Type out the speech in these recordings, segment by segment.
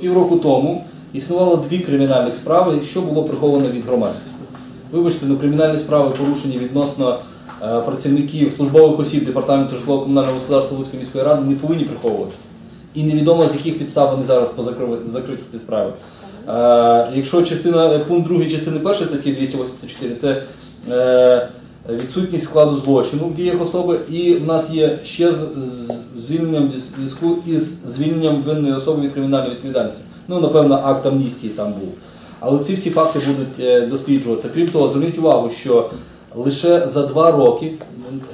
Півроку тому існувало дві кримінальних справи, що було приховано від громадськості. Вибачте, ну кримінальні справи порушені відносно е, працівників службових осіб департаменту житлово-комунального господарства Луцької міської ради не повинні приховуватися. І невідомо з яких підстав вони зараз позакрив- закриті ці справи. Е, якщо частина е, пункт 2 частини 1 статті 284 це відсутність складу злочину в діях особи, і в нас є ще з- звільненням зв'язку із звільненням винної особи від кримінальної відповідальності. Ну, напевно, акт амністії там був. Але ці всі факти будуть е, досліджуватися. Крім того, зверніть увагу, що лише за два роки,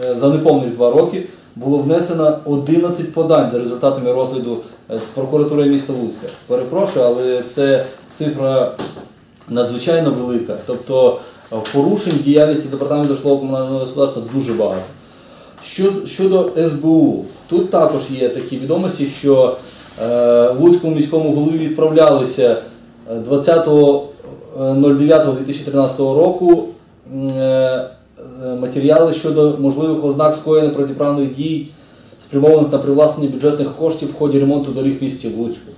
е, за неповних два роки, було внесено 11 подань за результатами розгляду е, прокуратури міста Луцька. Перепрошую, але це цифра надзвичайно велика. Тобто порушень діяльності департаменту житлово-комунального господарства дуже багато. Що, щодо СБУ, тут також є такі відомості, що е, Луцькому міському голові відправлялися е, 20.09.2013 року е, е, матеріали щодо можливих ознак скоєння протиправних дій, спрямованих на привласнення бюджетних коштів в ході ремонту доріг в місті Луцьку.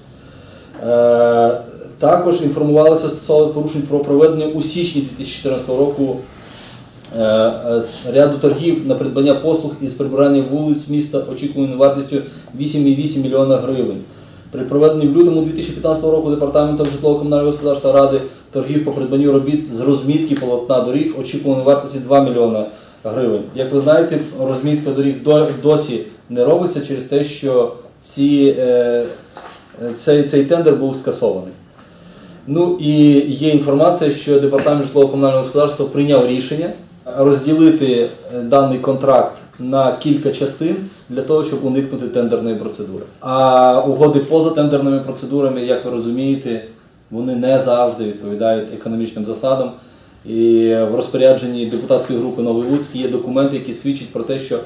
Е, Також інформувалися стосовно порушень про проведення у січні 2014 року е, е, ряду торгів на придбання послуг із прибирання вулиць міста очікуваною вартістю 8,8 мільйона гривень. При проведенні в лютому 2015 року департаментом житлово-комунального господарства ради торгів по придбанню робіт з розмітки полотна доріг очікуваної вартості 2 мільйона гривень. Як ви знаєте, розмітка доріг досі не робиться через те, що ці, е, цей, цей тендер був скасований. Ну і є інформація, що департамент житлово-комунального господарства прийняв рішення розділити е, даний контракт на кілька частин для того, щоб уникнути тендерної процедури. А угоди поза тендерними процедурами, як ви розумієте, вони не завжди відповідають економічним засадам. І в розпорядженні депутатської групи Новий Луцький є документи, які свідчать про те, що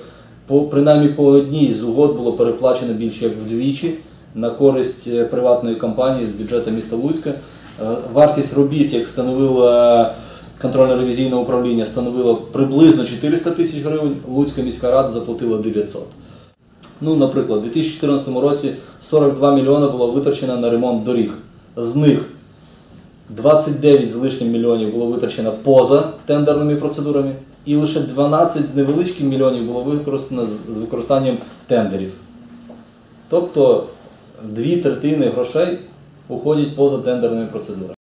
по принаймні по одній з угод було переплачено більше як вдвічі на користь е, приватної компанії з бюджету міста Луцька. Е, Вартість робіт, як встановило е, контрольно-ревізійне управління, становила приблизно 400 тисяч гривень. Луцька міська рада заплатила 900. Ну, наприклад, у 2014 році 42 мільйони було витрачено на ремонт доріг. З них 29 з лишнім мільйонів було витрачено поза тендерними процедурами, і лише 12 з невеличким мільйонів було використано з використанням тендерів. Тобто дві третини грошей уходять поза тендерними процедурами.